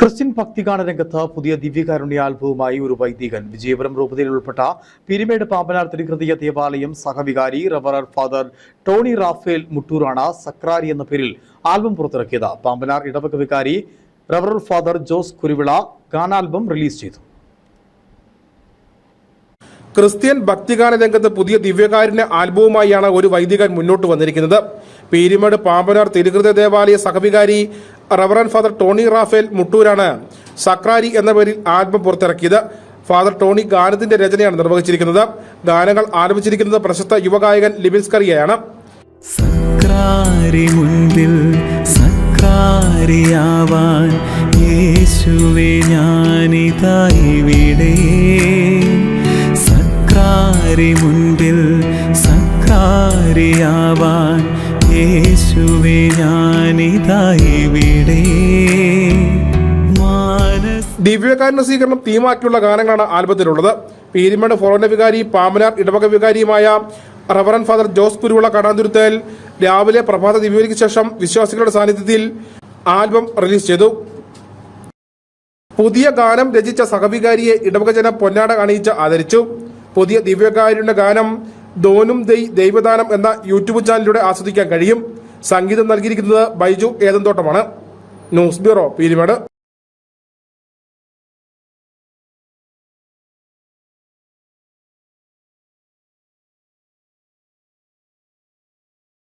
Christian ഭക്തിഗാന രംഗത്ത് പുതിയ ദിവ്യകാരുണ്യ ആൽബവുമായി ഒരു വൈദികൻ. വിജയപുരം രൂപതയിൽ ഉൾപ്പെട്ട പിരിമേട് പാമ്പനാർ തിരുഹൃദയ ദേവാലയം സഹവികാരി റവറർ ഫാദർ ടോണി റാഫേൽ മുട്ടൂറാണ് സക്രാരി എന്ന പേരിൽ ആൽബം പുറത്തിറക്കിയത്. പാമ്പനാർ ഇടവക വികാരി റവറർ ഫാദർ ജോസ് കുരുവിള ഗാനാൽബം റിലീസ് ചെയ്തു. ക്രിസ്ത്യൻ ഭക്തിഗാന രംഗത്ത് പുതിയ ദിവ്യകാരുണ്യ ആൽബവുമായാണ് ഒരു വൈദികൻ മുന്നോട്ട് വന്നിരിക്കുന്നത്. പീരിമേട് പാമ്പനാർ തിരുകൃത ദേവാലയ സഹവികാരി റവറൻ ഫാദർ ടോണി റാഫേൽ മുട്ടൂരാണ്. സക്രാരി എന്ന പേരിൽ ആൽബം പുറത്തിറക്കിയത്. ഫാദർ ടോണി ഗാനത്തിന്റെ രചനയാണ് നിർവഹിച്ചിരിക്കുന്നത്. ഗാനങ്ങൾ ആലപിച്ചിരിക്കുന്നത് പ്രശസ്ത യുവഗായകൻ ലിബിൻസ് കറിയയാണ് സക്രാരി മുൻപിൽ സക്രാരി മുൻപിൽ സക്രാരിയാവാൻ യേശുവെ ഞാനിതായിവിടെ ദിവ്യകാരുണ്യ സ്വീകരണം തീമാക്കിയുള്ള ഗാനങ്ങളാണ് ആൽബത്തിലുള്ളത്. പീരിമേട് ഫോറോന വികാരി പാമനാർ ഇടവക വികാരിയുമായ റവറൻ ഫാദർ ജോസ് കുരുവിള കടാന്തുരുത്തൽ രാവിലെ പ്രഭാത ദിവ്യക്ക് ശേഷം വിശ്വാസികളുടെ സാന്നിധ്യത്തിൽ ആൽബം റിലീസ് ചെയ്തു. പുതിയ ഗാനം രചിച്ച സഹവികാരിയെ ഇടവകജന പൊന്നാട അണിയിച്ച് ആദരിച്ചു. പുതിയ ദിവ്യകാരിയുടെ ഗാനം ദോനും ദൈ ദൈവദാനം എന്ന യൂട്യൂബ് ചാനലിലൂടെ ആസ്വദിക്കാൻ കഴിയും. സംഗീതം നൽകിയിരിക്കുന്നത് ബൈജു ഏതന്തോട്ടമാണ്. News bureau Peermade.